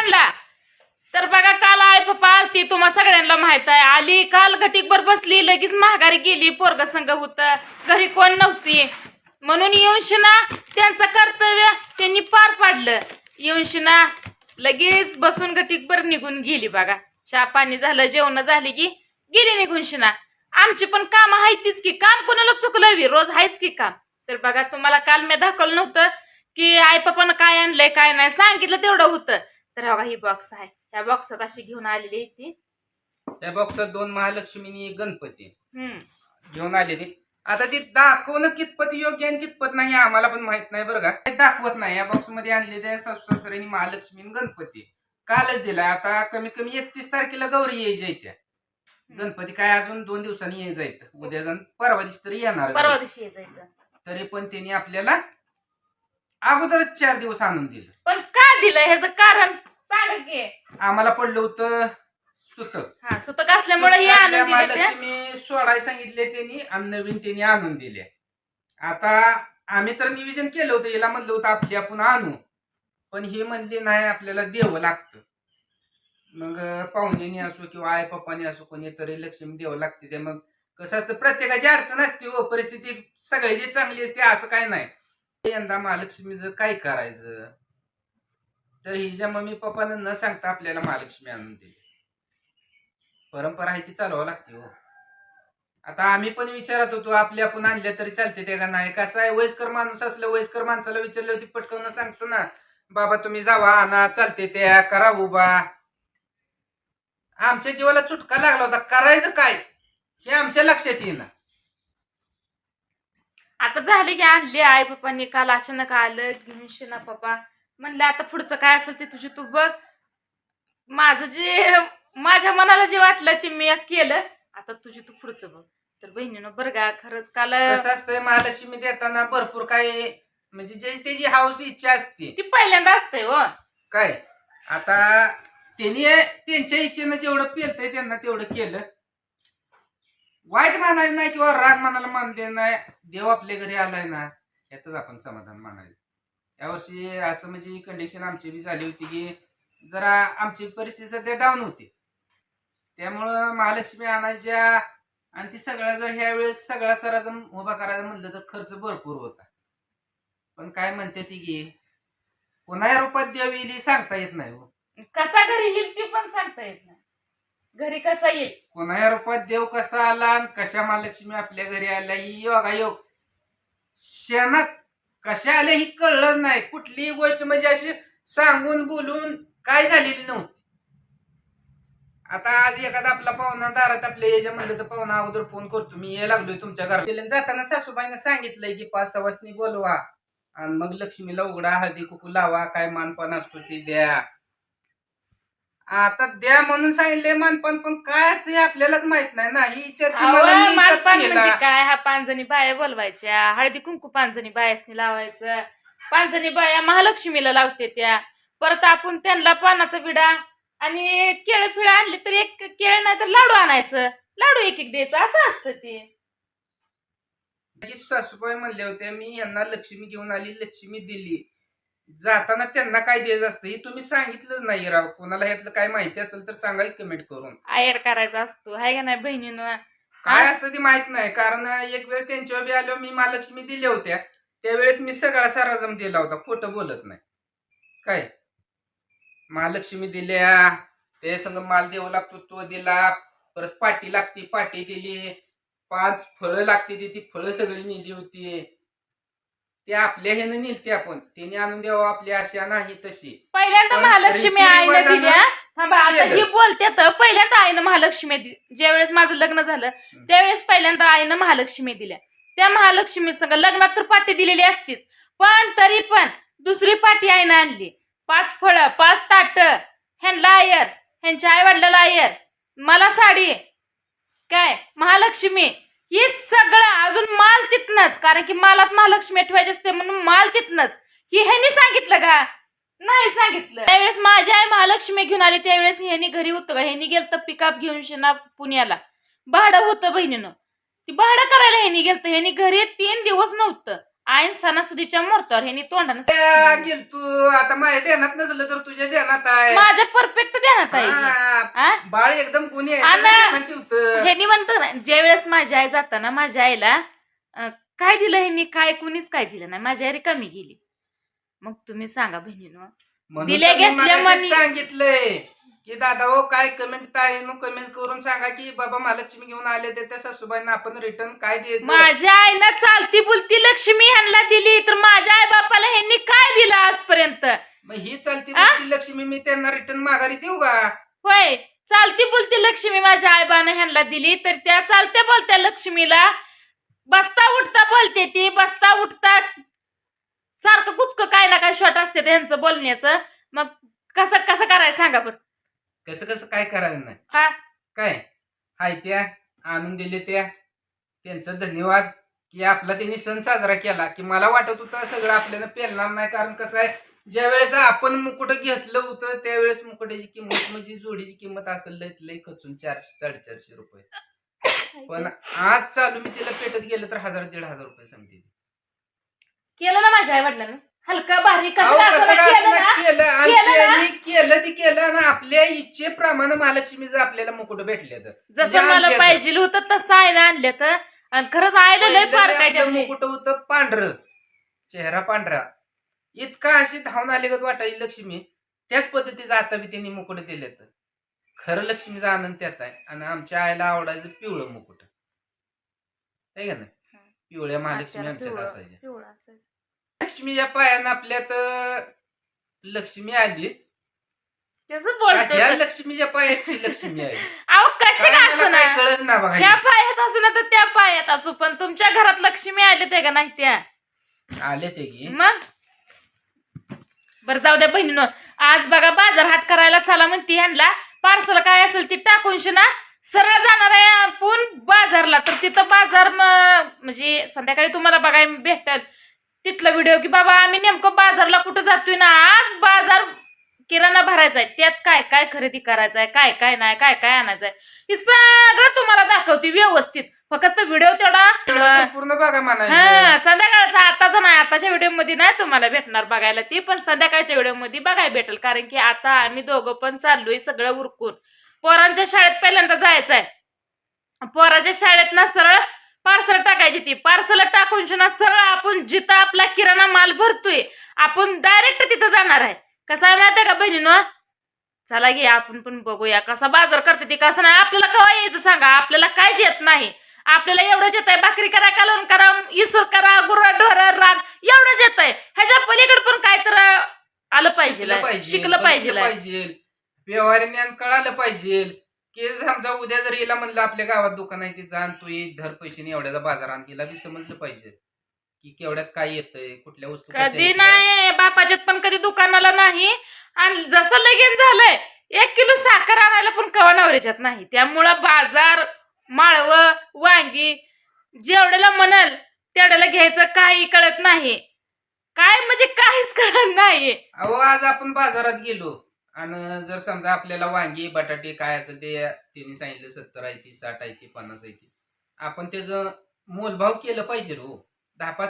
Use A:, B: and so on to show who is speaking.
A: आणला. तर बघा काल आई पप्पा आलती तुम्हा सगळ्यांना माहीत आहे. आली काल घटीकभर बसली लगेच महागारी गेली पोरग संघ होत. घरी कोण नव्हती. म्हणून येऊनशिना त्यांचं कर्तव्य त्यांनी पार पाडलं. येऊनशिना लगेच बसून घटीकभर निघून गेली बघा. चहा पाणी झालं जेवण झाली की गेली निघून शिना आमची पण काम आहेतीच की काम कोणाला चुकलं बी? रोज आहेच की काम. तर बघा तुम्हाला काल मी दाखवलं नव्हतं की आई पप्पानं काय आणलंय काय नाही. सांगितलं तेवढं होतं. तर बघा ही बॉक्स आहे. त्या बॉक्सात अशी घेऊन आलेली आहे ती.
B: त्या बॉक्सात दोन महालक्ष्मीनी एक गणपती
A: हम्म.
B: घेऊन आलेली. आता ती दाखवणं कितपत योग्य आणि कितपत नाही हे आम्हाला पण माहीत नाही बरं का. ते दाखवत नाही. या बॉक्समध्ये आणले त्या सासू सासऱ्यांनी महालक्ष्मी आणि गणपती. कालच दिला आता कमीत कमी एकतीस तारखेला गौरी यायच्या इथे गणपती काय अजून दोन दिवसांनी यायचं आहेत उद्या जाऊन परवा दिवशी तरी येणार
A: परवा दिवशी यायचं
B: तरी पण त्यांनी आपल्याला अगोदरच चार दिवस आणून दिलं.
A: पण का दिलं? ह्याचं कारण सांग की.
B: आम्हाला पडलं होतं सुतक.
A: हा सुतक असल्यामुळे हे आणून दिलं ते.
B: महालक्ष्मी सोडाय सांगितले त्यांनी आणि नवीन त्यांनी आणून दिले आता आम्ही तर नियोजन केलं होतं याला म्हणलं होतं आपली आपण आणू. पण हे म्हणले नाही आपल्याला द्यावं लागतं. मग अं, पाहुण्यानी असो किंवा आई पप्पानी असो कोणीतरी लक्ष्मी द्यावं लागते ते. मग कसं असतं प्रत्येकाची अडचण असते व परिस्थिती सगळ्याची चांगली असते असं काय नाही. यंदा महालक्ष्मीचं काय करायचं? तर हिच्या मम्मी पप्पानं न सांगता आपल्याला महालक्ष्मी आणून दिली. परंपरा आहे ती चालवावं लागते हो. आता आम्ही पण विचारत होतो आपल्या आपण आणल्या तरी चालते ते का नाही? कसं आहे? वयस्कर माणूस असलं वयस्कर माणसाला विचारलं होती पटकन सांगतो ना बाबा तुम्ही जावा आणा चालते त्या करा उभा. आमच्या जीवाला चुटका लागला होता करायचं काय? हे आमच्या लक्षात येईना.
A: आता झाले की आणली आई पप्पांनी काल अचानक आलं घेऊन शिना पप्पा. म्हणलं आता पुढचं काय असेल ते तुझी तू बघ. माझं जे माझ्या मनाला जे वाटलं ते मी केलं. आता तुझी तू पुढचं बघ. तर बहिणीनं बरं का खरंच काल
B: कसं असतंय महालक्ष्मी देताना भरपूर काय म्हणजे जे त्याची हाऊस इच्छा असते.
A: ती पहिल्यांदा असते हो.
B: काय? आता त्यांनी त्यांच्या इच्छेनं जेवढं पेलतंय त्यांना तेवढं केलं. वाईट मानायचं नाही किंवा राग मानायला मानते नाही देव आपल्या घरी आलाय ना यातच आपण समाधान मानायचं. यावर्षी असं म्हणजे कंडिशन आमची बी झाली होती की जरा आमची परिस्थिती सध्या डाऊन होती. त्यामुळं महालक्ष्मी आणायच्या आणि ती सगळ्या जर ह्यावेळेस सगळा सरा उभा करायचा म्हणलं तर खर्च भरपूर होता. पण काय म्हणते ती की कोणा रूपात देव येईल सांगता येत नाही हो.
A: कसा घरी येईल ती पण सांगता येत नाही. घरी कसा येईल?
B: कोणा रूपात देव कसा आला आणि कशा महालक्ष्मी आपल्या घरी आल्या ही योगायोग क्षणात कशा आल्या ही कळलंच नाही. कुठलीही गोष्ट म्हणजे अशी सांगून बोलून काय झालेली नव्हती. आता आज एखादा आपला पाहुणा दारात आपल्या याच्या म्हणलं तर पाहुणा अगोदर फोन करतो. मी ये लागलोय तुमच्या घरात. जाताना सासूबाईनं सांगितलंय की पाच सहा बोलवा. आणि मग लक्ष्मीला उघडा हळदी कुकू लावा काय मानपण असतो ते द्या. आता द्या म्हणून सांगितले मानपान पण काय असतं आपल्यालाच माहीत नाही ना. ही मला मी
A: अहो. म्हणजे काय? हा पांजणी बाया बोलवायच्या हळदी कुंकू पांजणी बायासनी लावायचं. पांजणी बाया महालक्ष्मीला लावते त्या. परत आपण त्यांना पानाचा विडा आणि केळ फिळ आणली तर एक केळ नाही तर लाडू आणायचं. लाडू एक एक द्यायचं असं असतं ते.
B: की सासूबाई म्हणले होते मी यांना लक्ष्मी घेऊन आली लक्ष्मी दिली. जाताना त्यांना काय द्यायचं असतं हे तुम्ही सांगितलंच नाही राव. कोणाला ह्यातलं काय माहिती असेल तर सांगा कमेंट करून.
A: आयर करायचा असतो. हाय का नाही बहिणीनं?
B: काय असतं ते माहीत नाही. कारण एक वेळ त्यांच्या बी आलो मी महालक्ष्मी दिल्या होत्या. त्यावेळेस मी सगळा साराजम दिला होता. खोटं बोलत नाही. काय? महालक्ष्मी दिल्या. ते संग माल द्यावा लागतो तो दिला. परत पाटी लागती पाटी दिली. पाच फळं लागते ती ती फळं सगळी नेली होती. ते आपल्या ह्यानं नेलते आपण. त्याने आणून द्यावं आपली आशा नाही तशी.
A: पहिल्यांदा
B: पण
A: महालक्ष्मी आईनं दिल्या. थांबा आता
B: केलं.
A: ही बोलते तर पहिल्यांदा आईनं महालक्ष्मी दि- ज्यावेळेस माझं लग्न झालं त्यावेळेस पहिल्यांदा आईनं महालक्ष्मी दिल्या. त्या महालक्ष्मी संग लग्नात तर पाठी दिलेली असतीच पण तरी पण दुसरी पाठी आईनं आणली. पाच फळं पाच ताट ह्यांना आयर ह्यांच्या आई वडिलाला आयर मला साडी. काय? महालक्ष्मी हे सगळं अजून माल तिथनच कारण की मालात महालक्ष्मी ठेवायची असते म्हणून माल तिथनच हे ह्यांनी सांगितलं का? नाही सांगितलं. त्यावेळेस माझी आई महालक्ष्मी घेऊन आली त्यावेळेस ह्यांनी घरी होतं का? ह्यानी गेलं पिकअप घेऊन शेना पुण्याला. भाडं होतं बहिणीनं. ती भाडं करायला ह्यांनी गेलं ह्यानी घरी तीन दिवस नव्हतं. आईन सणासुदीच्या मुहूर्तावर ह्यांनी तोंडानं
B: त्या गेल तू आता माझ्या ध्यानात नसलं तर तुझ्या ध्यानात आहे
A: माझ्या परफेक्ट ध्यानात आहे हे.
B: हा,
A: हा?
B: बाळ एकदम आहे सगळं ध्यानात ठेवतं.
A: ह्यांनी म्हणतो ना ज्या वेळेस माझी आई जाताना माझ्या आईला अं, काय दिलं ह्यांनी काय कुणीच काय दिलं नाही माझी आई कमी गेली मग तुम्ही सांगा बहिणीनं
B: म्हणून
A: दिले
B: तर मी
A: घेतले मनी.
B: सांगितलंय की दादा हो काय कमेंट ताईनं कमेंट करून सांगा की बाबा महालक्ष्मी घेऊन आले ते त्या सासूबाईंना आपण रिटर्न काय द्यायचं?
A: माझ्या आईनं चालती बुलती लक्ष्मी ह्यांना दिली तर माझ्या आई बापाला ह्यांनी काय दिलं आजपर्यंत?
B: मग ही चालती
A: आ?
B: बोलती लक्ष्मी मी त्यांना रिटर्न माघारी देऊ का?
A: होय चालती बोलती लक्ष्मी माझ्या आईबानं ह्यांना दिली तर त्या चालत्या बोलत्या लक्ष्मीला बसता उठता बोलते ती बसता उठता सारखं कुचक काय ना काय शॉट असते त्यांचं बोलण्याचं. मग कसं कसं करायचं सांगा बरं?
B: कसं कसं काय करायचं नाही?
A: हा.
B: काय? हाय त्या आणून दिले त्या. त्यांचं धन्यवाद. की आपला त्यांनी सण साजरा केला. की मला वाटत होतं सगळं आपल्याला पेलणार नाही. कारण कसं आहे ज्या वेळेस आपण मुकुट घेतलं होतं त्यावेळेस मुकुटाची किंमत म्हणजे जोडीची किंमत असेल लय खचून चारशे साडेचारशे रुपये. पण आज चालू मी तिला पेटत गेलं तर हजार दीड हजार रुपये सांगते
A: केलं ना माझ्या आई वडिलांनी? हलका भारी कसं
B: कसं
A: केलं
B: काय
A: ना
B: असं केलं आणि
A: केलं ना?
B: त्यांनी केलं ती केलं ना आपल्या इच्छेप्रमाणे महालक्ष्मीचं आपल्याला मुकुट भेटले म्हणजे
A: जसं मला पाहिजे होतं तसं आईला आणलं तर आणि खरंच आईला लय फार काय त्यातले.
B: मुकुट होतं पांढरं. चेहरा पांढरा. इतका अशी धावून आलेगत वाटायची लक्ष्मी. त्याच पद्धतीचं आता बी त्यांनी मुकुट दिले तर खरं लक्ष्मीचा आनंद त्यात आहे. आणि आमच्या आईला आवडायचं पिवळं मुकुट. आहे का नाही? पिवळ्या महालक्ष्मी आमच्यात
A: पिवळं-
B: असायच्या.
A: पिवळं असायचं.
B: लक्ष्मीच्या पायानं आपल्यात अं, लक्ष्मी आली
A: त्याच
B: ह्या
A: बोलतोय
B: लक्ष्मीच्या पायात ती लक्ष्मी आहे.
A: अहो कशी
B: काय
A: असं ना?
B: कळच ना बघा
A: ह्या पायात असू ना तर त्या पायात असू पण तुमच्या घरात लक्ष्मी आले ते का नाही त्या?
B: आले ते की.
A: मग? बरं जाऊ द्या बहिणीनं. आज बघा बाजार हाट करायला चला म्हणती ह्यांना. पार्सल काय असेल ती टाकून ना सरळ जाणार आहे आपण बाजारला. तर तिथं बाजार म्हणजे संध्याकाळी तुम्हाला बघायला भेटत तिथला व्हिडिओ की बाबा आम्ही नेमकं बाजारला कुठं जातोय ना? आज बाजार किराणा भरायचा आहे त्यात काय काय खरेदी करायचं आहे काय काय नाही काय काय आणायचं आहे हे सगळं तुम्हाला दाखवते व्यवस्थित. फक्त व्हिडिओ तेवढा
B: संपूर्ण बघा म्हणायचं.
A: हा संध्याकाळचा आताचा नाही आताच्या व्हिडिओमध्ये नाही तुम्हाला भेटणार बघायला. ती पण संध्याकाळच्या व्हिडिओमध्ये बघायला भेटेल कारण की आता आम्ही दोघं पण चाललोय सगळं उरकून. पोरांच्या शाळेत पहिल्यांदा जायचंय. पोराच्या शाळेत ना सरळ पार्सल टाकायची ती. पार्सल टाकून ना सरळ आपण जिथं आपला किराणा माल भरतोय आपण डायरेक्ट तिथं जाणार आहे. कसं आहे माहितीये का बहिणीनं? चला घे आपण पण बघूया कसा बाजार करते ती. कसं नाही आपल्याला कवा यायचं सांगा? आपल्याला काहीच येत नाही. आपल्याला एवढंच येत आहे भाकरी करा कालवण करा इसर करा गुरा ढोर रान एवढंच येत आहे ह्याच्या पलीकडे पण काय तर आलं पाहिजे शिकलं पाहिजे
B: व्यवहारी ज्ञान कळालं पाहिजे की समजा उद्या जर हिला म्हणलं आपल्या गावात दुकान आहे ते जाण तू ये धर पैसे एवढ्याचा बाजार आण हिला बी समजलं पाहिजे. की केवढ्यात काय येतंय कुठल्या वस्तू कशा
A: कधी. नाही बापाच्यात पण कधी दुकानाला नाही. आणि जसं लगीन झालंय एक किलो साखर आणायला पण कवा नवऱ्याच्यात नाही. त्यामुळं बाजार माळवं वांगी जेवढ्याला म्हणाल तेवढ्याला घ्यायचं काही कळत नाही. काय म्हणजे काहीच कळत नाही.
B: अहो आज आपण बाजारात गेलो आणि जर समजा आपल्याला वांगी बटाटे काय असेल ते त्यांनी सांगितलं सत्तर आहे ती साठ आहे ती पन्नास आहे ती. आपण त्याचं मोलभाव केलं पाहिजे हो. दहा पाच